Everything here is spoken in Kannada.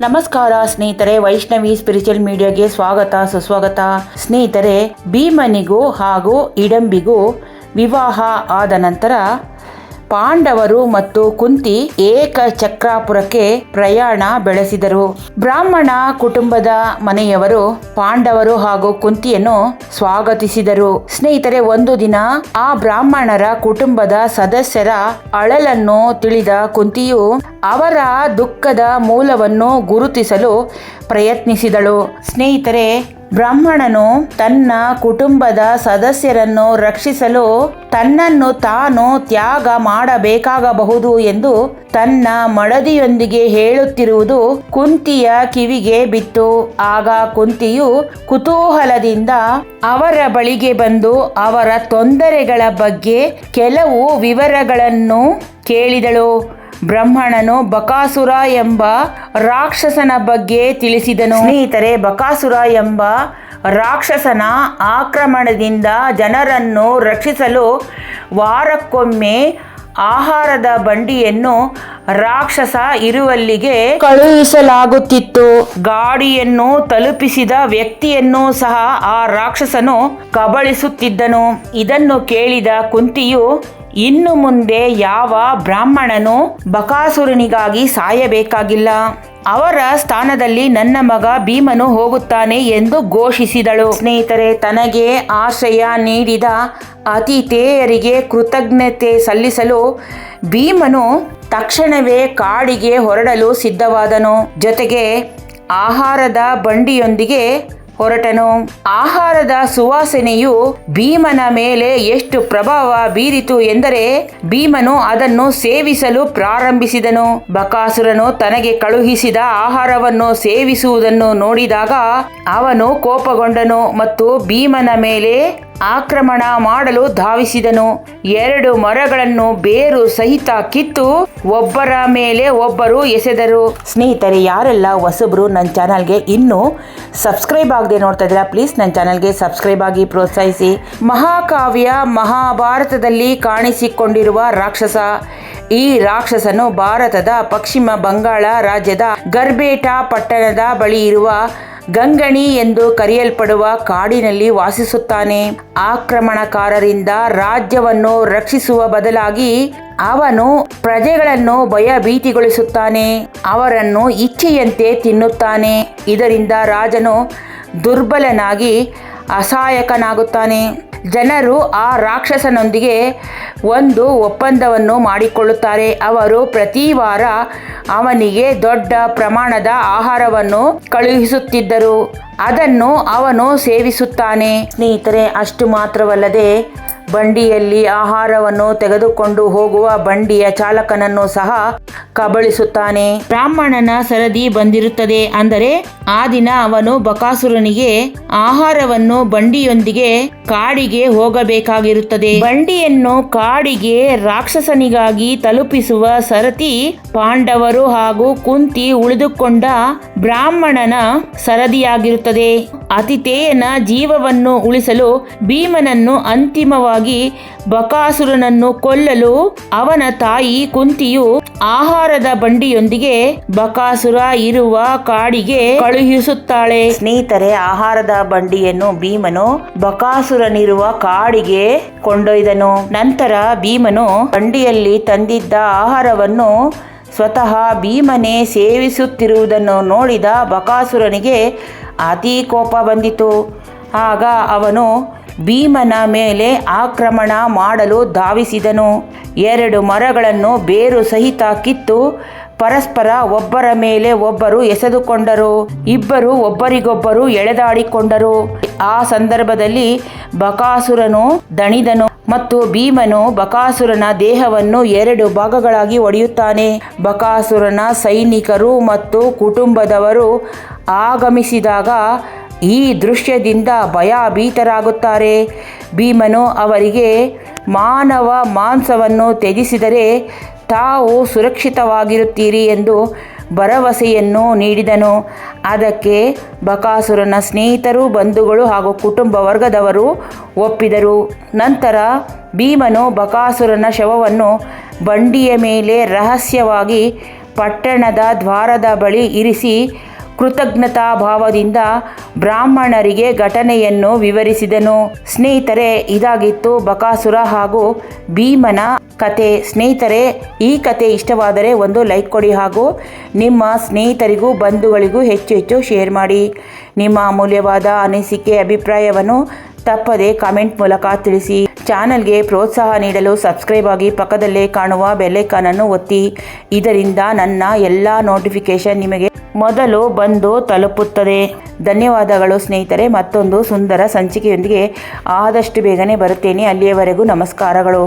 ನಮಸ್ಕಾರ ಸ್ನೇಹಿತರೆ ವೈಷ್ಣವಿ ಸ್ಪಿರಿಚುವಲ್ ಮೀಡಿಯಾಗೆ ಸ್ವಾಗತ ಸುಸ್ವಾಗತ. ಸ್ನೇಹಿತರೆ ಭೀಮನಿಗೂ ಹಾಗೂ ಇಡಂಬಿಗೂ ವಿವಾಹ ಆದ ನಂತರ ಪಾಂಡವರು ಮತ್ತು ಕುಂತಿ ಏಕ ಚಕ್ರಾಪುರಕ್ಕೆ ಪ್ರಯಾಣ ಬೆಳೆಸಿದರು. ಬ್ರಾಹ್ಮಣ ಕುಟುಂಬದ ಮನೆಯವರು ಪಾಂಡವರು ಹಾಗೂ ಕುಂತಿಯನ್ನು ಸ್ವಾಗತಿಸಿದರು. ಸ್ನೇಹಿತರೆ, ಒಂದು ದಿನ ಆ ಬ್ರಾಹ್ಮಣರ ಕುಟುಂಬದ ಸದಸ್ಯರ ಅಳಲನ್ನು ತಿಳಿದ ಕುಂತಿಯು ಅವರ ದುಃಖದ ಮೂಲವನ್ನು ಗುರುತಿಸಲು ಪ್ರಯತ್ನಿಸಿದಳು. ಸ್ನೇಹಿತರೆ ಬ್ರಾಹ್ಮಣನು ತನ್ನ ಕುಟುಂಬದ ಸದಸ್ಯರನ್ನು ರಕ್ಷಿಸಲು ತನ್ನನ್ನು ತಾನು ತ್ಯಾಗ ಮಾಡಬೇಕಾಗಬಹುದು ಎಂದು ತನ್ನ ಮಡದಿಯೊಂದಿಗೆ ಹೇಳುತ್ತಿರುವುದು ಕುಂತಿಯ ಕಿವಿಗೆ ಬಿತ್ತು. ಆಗ ಕುಂತಿಯು ಕುತೂಹಲದಿಂದ ಅವರ ಬಳಿಗೆ ಬಂದು ಅವರ ತೊಂದರೆಗಳ ಬಗ್ಗೆ ಕೆಲವು ವಿವರಗಳನ್ನು ಕೇಳಿದಳು. ಬ್ರಹ್ಮಣನು ಬಕಾಸುರ ಎಂಬ ರಾಕ್ಷಸನ ಬಗ್ಗೆ ತಿಳಿಸಿದನು. ಸ್ನೇಹಿತರೆ, ಬಕಾಸುರ ಎಂಬ ರಾಕ್ಷಸನ ಆಕ್ರಮಣದಿಂದ ಜನರನ್ನು ರಕ್ಷಿಸಲು ವಾರಕ್ಕೊಮ್ಮೆ ಆಹಾರದ ಬಂಡಿಯನ್ನು ರಾಕ್ಷಸ ಇರುವಲ್ಲಿಗೆ ಕಳುಹಿಸಲಾಗುತ್ತಿತ್ತು. ಗಾಡಿಯನ್ನು ತಲುಪಿಸಿದ ವ್ಯಕ್ತಿಯನ್ನು ಸಹ ಆ ರಾಕ್ಷಸನು ಕಬಳಿಸುತ್ತಿದ್ದನು. ಇದನ್ನು ಕೇಳಿದ ಕುಂತಿಯು ಇನ್ನು ಮುಂದೆ ಯಾವ ಬ್ರಾಹ್ಮಣನು ಬಕಾಸುರನಿಗಾಗಿ ಸಾಯಬೇಕಾಗಿಲ್ಲ. ಅವರ ಸ್ಥಾನದಲ್ಲಿ ನನ್ನ ಮಗ ಭೀಮನು ಹೋಗುತ್ತಾನೆ ಎಂದು ಘೋಷಿಸಿದಳು. ಸ್ನೇಹಿತರೆ, ತನಗೆ ಆಶ್ರಯ ನೀಡಿದ ಅತಿಥೇಯರಿಗೆ ಕೃತಜ್ಞತೆ ಸಲ್ಲಿಸಲು ಭೀಮನು ತಕ್ಷಣವೇ ಕಾಡಿಗೆ ಹೊರಡಲು ಸಿದ್ಧವಾದನು. ಜೊತೆಗೆ ಆಹಾರದ ಬಂಡಿಯೊಂದಿಗೆ ಹೊರಟನು. ಆಹಾರದ ಸುವಾಸನೆಯು ಭೀಮನ ಮೇಲೆ ಎಷ್ಟು ಪ್ರಭಾವ ಬೀರಿತು ಎಂದರೆ ಭೀಮನು ಅದನ್ನು ಸೇವಿಸಲು ಪ್ರಾರಂಭಿಸಿದನು. ಬಕಾಸುರನು ತನಗೆ ಕಳುಹಿಸಿದ ಆಹಾರವನ್ನು ಸೇವಿಸುವುದನ್ನು ನೋಡಿದಾಗ ಅವನು ಕೋಪಗೊಂಡನು ಮತ್ತು ಭೀಮನ ಮೇಲೆ ಆಕ್ರಮಣ ಮಾಡಲು ಧಾವಿಸಿದನು. ಎರಡು ಮರಗಳನ್ನು ಬೇರು ಸಹಿತ ಕಿತ್ತು ಒಬ್ಬರ ಮೇಲೆ ಒಬ್ಬರು ಎಸೆದರು. ಸ್ನೇಹಿತರೆ, ಯಾರೆಲ್ಲ ಹೊಸಬ್ರು ನನ್ನ ಚಾನಲ್ಗೆ ಇನ್ನೂ ಸಬ್ಸ್ಕ್ರೈಬ್ ಆಗದೆ ನೋಡ್ತಾ ಇದ್ದೀರಾ, ಪ್ಲೀಸ್ ನನ್ನ ಚಾನಲ್ಗೆ ಸಬ್ಸ್ಕ್ರೈಬ್ ಆಗಿ ಪ್ರೋತ್ಸಾಹಿಸಿ. ಮಹಾಕಾವ್ಯ ಮಹಾಭಾರತದಲ್ಲಿ ಕಾಣಿಸಿಕೊಂಡಿರುವ ರಾಕ್ಷಸ. ಈ ರಾಕ್ಷಸನು ಭಾರತದ ಪಶ್ಚಿಮ ಬಂಗಾಳ ರಾಜ್ಯದ ಗರ್ಬೇಟಾ ಪಟ್ಟಣದ ಬಳಿ ಇರುವ ಗಂಗಣಿ ಎಂದು ಕರೆಯಲ್ಪಡುವ ಕಾಡಿನಲ್ಲಿ ವಾಸಿಸುತ್ತಾನೆ. ಆಕ್ರಮಣಕಾರರಿಂದ ರಾಜ್ಯವನ್ನು ರಕ್ಷಿಸುವ ಬದಲಾಗಿ ಅವನು ಪ್ರಜೆಗಳನ್ನು ಭಯಭೀತಿಗೊಳಿಸುತ್ತಾನೆ. ಅವರನ್ನು ಇಚ್ಛೆಯಂತೆ ತಿನ್ನುತ್ತಾನೆ. ಇದರಿಂದ ರಾಜನು ದುರ್ಬಲನಾಗಿ ಅಸಹಾಯಕನಾಗುತ್ತಾನೆ. ಜನರು ಆ ರಾಕ್ಷಸನೊಂದಿಗೆ ಒಂದು ಒಪ್ಪಂದವನ್ನು ಮಾಡಿಕೊಳ್ಳುತ್ತಾರೆ. ಅವರು ಪ್ರತಿ ವಾರ ಅವನಿಗೆ ದೊಡ್ಡ ಪ್ರಮಾಣದ ಆಹಾರವನ್ನು ಕಳುಹಿಸುತ್ತಿದ್ದರು. ಅದನ್ನು ಅವನು ಸೇವಿಸುತ್ತಾನೆ. ಸ್ನೇಹಿತರೆ, ಅಷ್ಟು ಮಾತ್ರವಲ್ಲದೆ ಬಂಡಿಯಲ್ಲಿ ಆಹಾರವನ್ನು ತೆಗೆದುಕೊಂಡು ಹೋಗುವ ಬಂಡಿಯ ಚಾಲಕನನ್ನು ಸಹ ಕಬಳಿಸುತ್ತಾನೆ. ಬ್ರಾಹ್ಮಣನ ಸರದಿ ಬಂದಿರುತ್ತದೆ ಅಂದರೆ ಆ ದಿನ ಅವನು ಬಕಾಸುರನಿಗೆ ಆಹಾರವನ್ನು ಬಂಡಿಯೊಂದಿಗೆ ಕಾಡಿಗೆ ಹೋಗಬೇಕಾಗಿರುತ್ತದೆ. ಬಂಡಿಯನ್ನು ಕಾಡಿಗೆ ರಾಕ್ಷಸನಿಗಾಗಿ ತಲುಪಿಸುವ ಸರತಿ ಪಾಂಡವರು ಹಾಗೂ ಕುಂತಿ ಉಳಿದುಕೊಂಡ ಬ್ರಾಹ್ಮಣನ ಸರದಿಯಾಗಿರುತ್ತದೆ. ಅತಿಥೇಯನ ಜೀವವನ್ನು ಉಳಿಸಲು ಭೀಮನನ್ನು ಅಂತಿಮವಾಗಿ ಬಕಾಸುರನನ್ನು ಕೊಲ್ಲಲು ಅವನ ತಾಯಿ ಕುಂತಿಯು ಆಹಾರದ ಬಂಡಿಯೊಂದಿಗೆ ಬಕಾಸುರ ಇರುವ ಕಾಡಿಗೆ ಕಳುಹಿಸುತ್ತಾಳೆ. ಸ್ನೇಹಿತರೆ, ಆಹಾರದ ಬಂಡಿಯನ್ನು ಭೀಮನು ಬಕಾಸುರನಿರುವ ಕಾಡಿಗೆ ಕೊಂಡೊಯ್ದನು. ನಂತರ ಭೀಮನು ಬಂಡಿಯಲ್ಲಿ ತಂದಿದ್ದ ಆಹಾರವನ್ನು ಸ್ವತಃ ಭೀಮನೇ ಸೇವಿಸುತ್ತಿರುವುದನ್ನು ನೋಡಿದ ಬಕಾಸುರನಿಗೆ ಅತಿ ಕೋಪ ಬಂದಿತು. ಆಗ ಅವನು ಭೀಮನ ಮೇಲೆ ಆಕ್ರಮಣ ಮಾಡಲು ಧಾವಿಸಿದನು. ಎರಡು ಮರಗಳನ್ನು ಬೇರು ಸಹಿತ ಕಿತ್ತು ಪರಸ್ಪರ ಒಬ್ಬರ ಮೇಲೆ ಒಬ್ಬರು ಎಸೆದುಕೊಂಡರು. ಇಬ್ಬರು ಒಬ್ಬರಿಗೊಬ್ಬರು ಎಳೆದಾಡಿಕೊಂಡರು. ಆ ಸಂದರ್ಭದಲ್ಲಿ ಬಕಾಸುರನು ದಣಿದನು ಮತ್ತು ಭೀಮನು ಬಕಾಸುರನ ದೇಹವನ್ನು ಎರಡು ಭಾಗಗಳಾಗಿ ಒಡೆಯುತ್ತಾನೆ. ಬಕಾಸುರನ ಸೈನಿಕರು ಮತ್ತು ಕುಟುಂಬದವರು ಆಗಮಿಸಿದಾಗ ಈ ದೃಶ್ಯದಿಂದ ಭಯಭೀತರಾಗುತ್ತಾರೆ. ಭೀಮನು ಅವರಿಗೆ, ಮಾನವ ಮಾಂಸವನ್ನು ತ್ಯಜಿಸಿದರೆ ತಾವು ಸುರಕ್ಷಿತವಾಗಿರುತ್ತೀರಿ ಎಂದು ಭರವಸೆಯನ್ನು ನೀಡಿದನು. ಅದಕ್ಕೆ ಬಕಾಸುರನ ಸ್ನೇಹಿತರು, ಬಂಧುಗಳು ಹಾಗೂ ಕುಟುಂಬ ವರ್ಗದವರು ಒಪ್ಪಿದರು. ನಂತರ ಭೀಮನು ಬಕಾಸುರನ ಶವವನ್ನು ಬಂಡಿಯ ಮೇಲೆ ರಹಸ್ಯವಾಗಿ ಪಟ್ಟಣದ ದ್ವಾರದ ಬಳಿ ಇರಿಸಿ ಕೃತಜ್ಞತಾ ಭಾವದಿಂದ ಬ್ರಾಹ್ಮಣರಿಗೆ ಘಟನೆಯನ್ನು ವಿವರಿಸಿದನು. ಸ್ನೇಹಿತರೆ, ಇದಾಗಿತ್ತು ಬಕಾಸುರ ಹಾಗೂ ಭೀಮನ ಕತೆ. ಸ್ನೇಹಿತರೆ, ಈ ಕತೆ ಇಷ್ಟವಾದರೆ ಒಂದು ಲೈಕ್ ಕೊಡಿ ಹಾಗೂ ನಿಮ್ಮ ಸ್ನೇಹಿತರಿಗೂ ಬಂಧುಗಳಿಗೂ ಹೆಚ್ಚು ಹೆಚ್ಚು ಶೇರ್ ಮಾಡಿ. ನಿಮ್ಮ ಅಮೂಲ್ಯವಾದ ಅನಿಸಿಕೆ, ಅಭಿಪ್ರಾಯವನ್ನು ತಪ್ಪದೆ ಕಾಮೆಂಟ್ ಮೂಲಕ ತಿಳಿಸಿ. ಚಾನಲ್ಗೆ ಪ್ರೋತ್ಸಾಹ ನೀಡಲು ಸಬ್ಸ್ಕ್ರೈಬ್ ಆಗಿ ಪಕ್ಕದಲ್ಲೇ ಕಾಣುವ ಬೆಲ್ಲೈಕಾನನ್ನು ಒತ್ತಿ. ಇದರಿಂದ ನನ್ನ ಎಲ್ಲ ನೋಟಿಫಿಕೇಶನ್ ನಿಮಗೆ ಮೊದಲು ಬಂದು ತಲುಪುತ್ತದೆ. ಧನ್ಯವಾದಗಳು ಸ್ನೇಹಿತರೆ, ಮತ್ತೊಂದು ಸುಂದರ ಸಂಚಿಕೆಯೊಂದಿಗೆ ಆದಷ್ಟು ಬೇಗನೆ ಬರುತ್ತೇನೆ. ಅಲ್ಲಿಯವರೆಗೂ ನಮಸ್ಕಾರಗಳು.